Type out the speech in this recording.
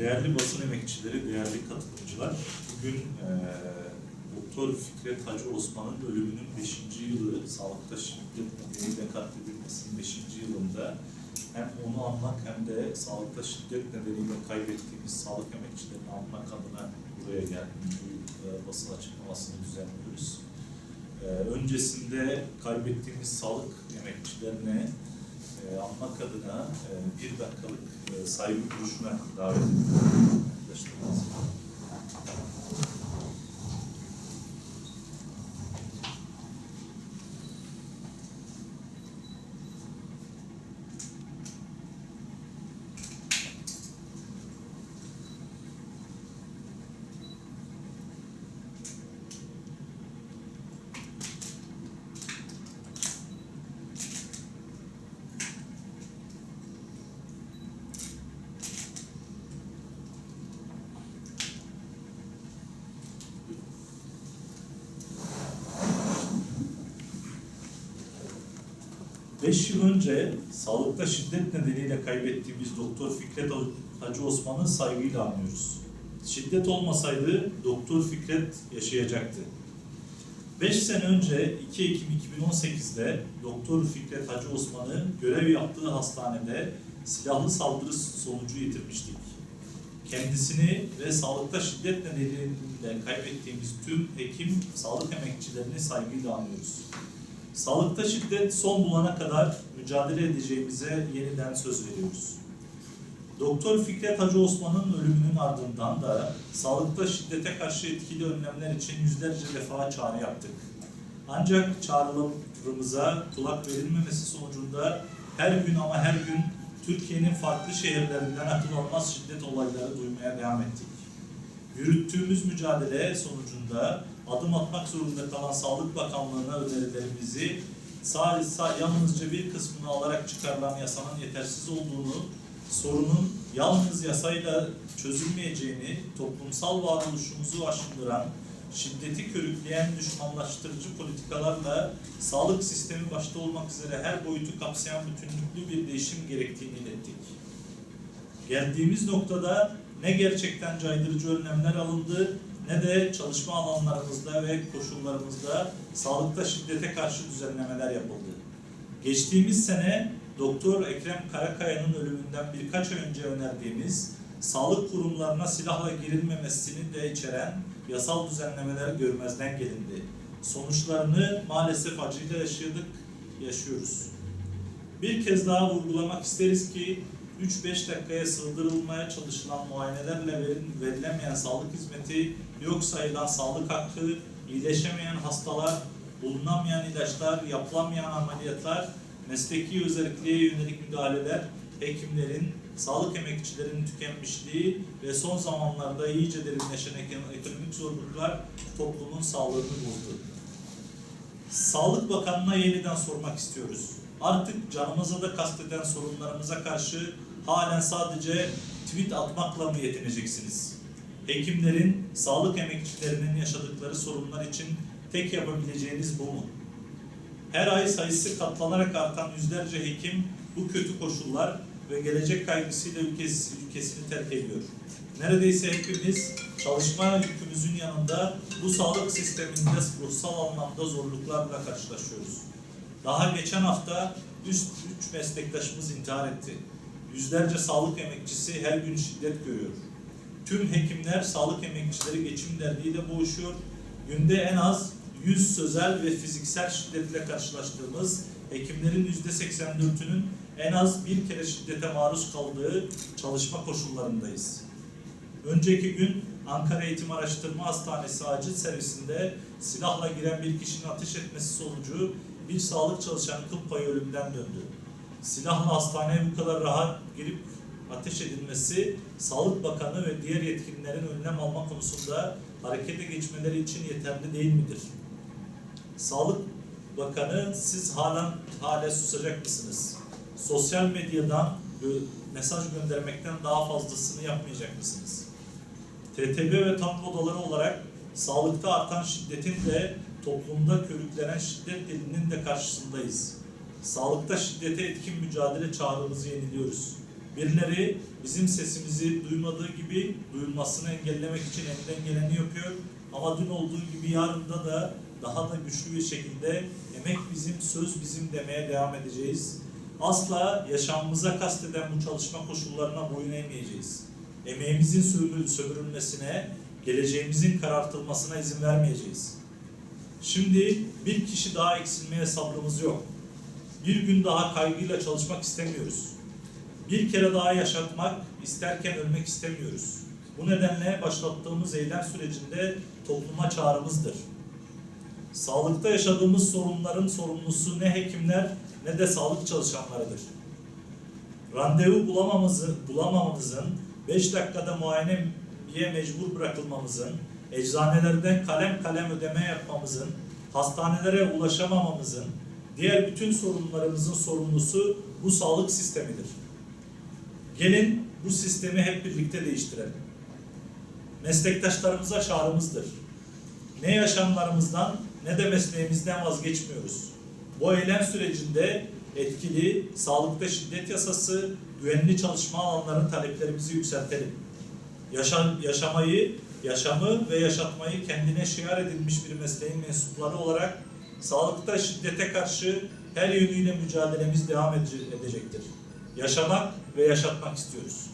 Değerli basın emekçileri, değerli katılımcılar, bugün eee Doktor Fikret Hacı Osman'ın ölümünün 5. yılı, sağlıkta şiddet nedeniyle katledilmesinin 5. yılında hem onu anmak hem de sağlıkta şiddet nedeniyle kaybettiğimiz sağlık emekçilerini anmak adına buraya geldik. Bu e, basın açıklamasını düzenliyoruz. E, öncesinde kaybettiğimiz sağlık emekçilerine e, anmak adına e, bir dakikalık e, saygı duruşuna davet ediyorum. 5 yıl önce sağlıkta şiddet nedeniyle kaybettiğimiz Doktor Fikret Hacı Osman'ı saygıyla anıyoruz. Şiddet olmasaydı Doktor Fikret yaşayacaktı. 5 sene önce 2 Ekim 2018'de Doktor Fikret Hacı Osman'ı görev yaptığı hastanede silahlı saldırı sonucu yitirmiştik. Kendisini ve sağlıkta şiddet nedeniyle kaybettiğimiz tüm hekim, sağlık emekçilerini saygıyla anıyoruz. Sağlıkta şiddet son bulana kadar mücadele edeceğimize yeniden söz veriyoruz. Doktor Fikret Hacı Osman'ın ölümünün ardından da sağlıkta şiddete karşı etkili önlemler için yüzlerce defa çağrı yaptık. Ancak çağrılarımıza kulak verilmemesi sonucunda her gün ama her gün Türkiye'nin farklı şehirlerinden akıl almaz şiddet olayları duymaya devam ettik. Yürüttüğümüz mücadele sonucunda adım atmak zorunda kalan Sağlık Bakanlığı'na önerilerimizi sadece yalnızca bir kısmını alarak çıkarılan yasanın yetersiz olduğunu, sorunun yalnız yasayla çözülmeyeceğini, toplumsal varoluşumuzu aşındıran, şiddeti körükleyen düşmanlaştırıcı politikalarla sağlık sistemi başta olmak üzere her boyutu kapsayan bütünlüklü bir değişim gerektiğini ilettik. Geldiğimiz noktada ne gerçekten caydırıcı önlemler alındı ne de çalışma alanlarımızda ve koşullarımızda sağlıkta şiddete karşı düzenlemeler yapıldı. Geçtiğimiz sene Doktor Ekrem Karakaya'nın ölümünden birkaç ay önce önerdiğimiz sağlık kurumlarına silahla girilmemesini de içeren yasal düzenlemeler görmezden gelindi. Sonuçlarını maalesef acıyla yaşadık, yaşıyoruz. Bir kez daha vurgulamak isteriz ki 3-5 dakikaya sığdırılmaya çalışılan muayenelerle verilemeyen sağlık hizmeti, yok sayılan sağlık hakkı, iyileşemeyen hastalar, bulunamayan ilaçlar, yapılamayan ameliyatlar, mesleki özelliğe yönelik müdahaleler, hekimlerin, sağlık emekçilerinin tükenmişliği ve son zamanlarda iyice derinleşen ek- ekonomik zorluklar toplumun sağlığını bozdu. Sağlık Bakanı'na yeniden sormak istiyoruz. Artık canımıza da kasteden sorunlarımıza karşı halen sadece tweet atmakla mı yetineceksiniz? Hekimlerin, sağlık emekçilerinin yaşadıkları sorunlar için tek yapabileceğiniz bu mu? Her ay sayısı katlanarak artan yüzlerce hekim bu kötü koşullar ve gelecek kaygısıyla ülkesi, ülkesini terk ediyor. Neredeyse hepimiz çalışma yükümüzün yanında bu sağlık sisteminde ruhsal anlamda zorluklarla karşılaşıyoruz. Daha geçen hafta üst üç meslektaşımız intihar etti. Yüzlerce sağlık emekçisi her gün şiddet görüyor. Tüm hekimler, sağlık emekçileri geçim derdiyle boğuşuyor. Günde en az 100 sözel ve fiziksel şiddetle karşılaştığımız hekimlerin %84'ünün en az bir kere şiddete maruz kaldığı çalışma koşullarındayız. Önceki gün Ankara Eğitim Araştırma Hastanesi acil servisinde silahla giren bir kişinin ateş etmesi sonucu bir sağlık çalışanı kıl payı ölümden döndü. Silahla hastaneye bu kadar rahat girip ateş edilmesi Sağlık Bakanı ve diğer yetkililerin önlem alma konusunda harekete geçmeleri için yeterli değil midir? Sağlık Bakanı siz halen hala susacak mısınız? Sosyal medyadan mesaj göndermekten daha fazlasını yapmayacak mısınız? TTB ve tam odaları olarak sağlıkta artan şiddetin de toplumda körüklenen şiddet dilinin de karşısındayız. Sağlıkta şiddete etkin mücadele çağrımızı yeniliyoruz. Birileri bizim sesimizi duymadığı gibi duyulmasını engellemek için elinden geleni yapıyor. Ama dün olduğu gibi yarında da daha da güçlü bir şekilde emek bizim, söz bizim demeye devam edeceğiz. Asla yaşamımıza kasteden bu çalışma koşullarına boyun eğmeyeceğiz. Emeğimizin sömür- sömürülmesine, geleceğimizin karartılmasına izin vermeyeceğiz. Şimdi bir kişi daha eksilmeye sabrımız yok. Bir gün daha kaygıyla çalışmak istemiyoruz. Bir kere daha yaşatmak, isterken ölmek istemiyoruz. Bu nedenle başlattığımız eylem sürecinde topluma çağrımızdır. Sağlıkta yaşadığımız sorunların sorumlusu ne hekimler ne de sağlık çalışanlarıdır. Randevu bulamamızı, bulamamamızın, 5 dakikada muayeneye mecbur bırakılmamızın, eczanelerden kalem kalem ödeme yapmamızın, hastanelere ulaşamamamızın, diğer bütün sorunlarımızın sorumlusu bu sağlık sistemidir. Gelin bu sistemi hep birlikte değiştirelim. Meslektaşlarımıza çağrımızdır. Ne yaşamlarımızdan ne de mesleğimizden vazgeçmiyoruz. Bu eylem sürecinde etkili, sağlıkta şiddet yasası, güvenli çalışma alanları taleplerimizi yükseltelim. Yaşam, yaşamayı, yaşamı ve yaşatmayı kendine şiar edilmiş bir mesleğin mensupları olarak sağlıkta şiddete karşı her yönüyle mücadelemiz devam edece- edecektir. Yaşamak ve yaşatmak istiyoruz.